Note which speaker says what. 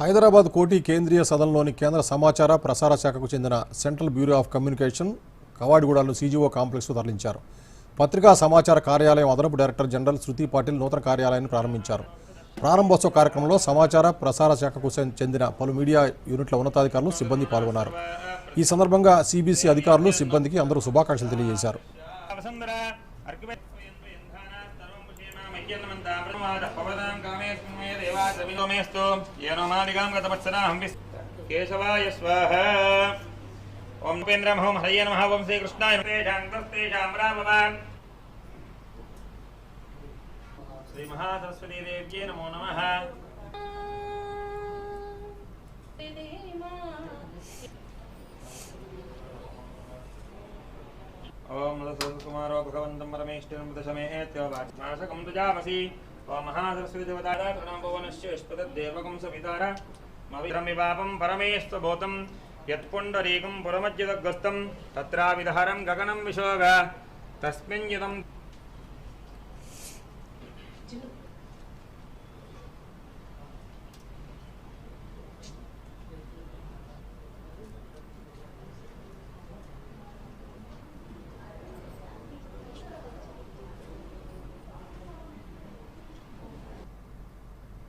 Speaker 1: హైదరాబాద్ కోటి కేంద్రీయ సదనంలోని కేంద్ర సమాచార ప్రసార శాఖకు చెందిన సెంట్రల్ బ్యూరో ఆఫ్ కమ్యూనికేషన్ కవాడిగూడను సీజీఓ కాంప్లెక్స్కు తరలించారు. పత్రికా సమాచార కార్యాలయం అదనపు డైరెక్టర్ జనరల్ శృతి పాటిల్ నూతన కార్యాలయాన్ని ప్రారంభించారు. ప్రారంభోత్సవ కార్యక్రమంలో సమాచార ప్రసార శాఖకు చెందిన పలు మీడియా యూనిట్ల ఉన్నతాధికారులు సిబ్బంది పాల్గొన్నారు. ఈ సందర్భంగా సిబిసి అధికారులు సిబ్బందికి అందరూ శుభాకాంక్షలు తెలియజేశారు.
Speaker 2: కేశవాయ స్వాహ. ఓం ఉపేంద్రం హోం హరయ నమః. ఓం శ్రీకృష్ణాయ తేషాం రామవాన్ శ్రీ మహాసరస్వతీ నమో నమ. ओम वसन्तकुमारो भगवन्तं परमेष्टिरमृतशमेत्योवाचमाशकं तुजामसि ॐ महासरस्वतीदेवतादानपवनश्चेष्पतद्देवकं सवितारमविरमिपापं परमेश्वभूतं यत्पुण्डरीकं पुरमज्जदग्रस्तं विशोग। तस्मिन्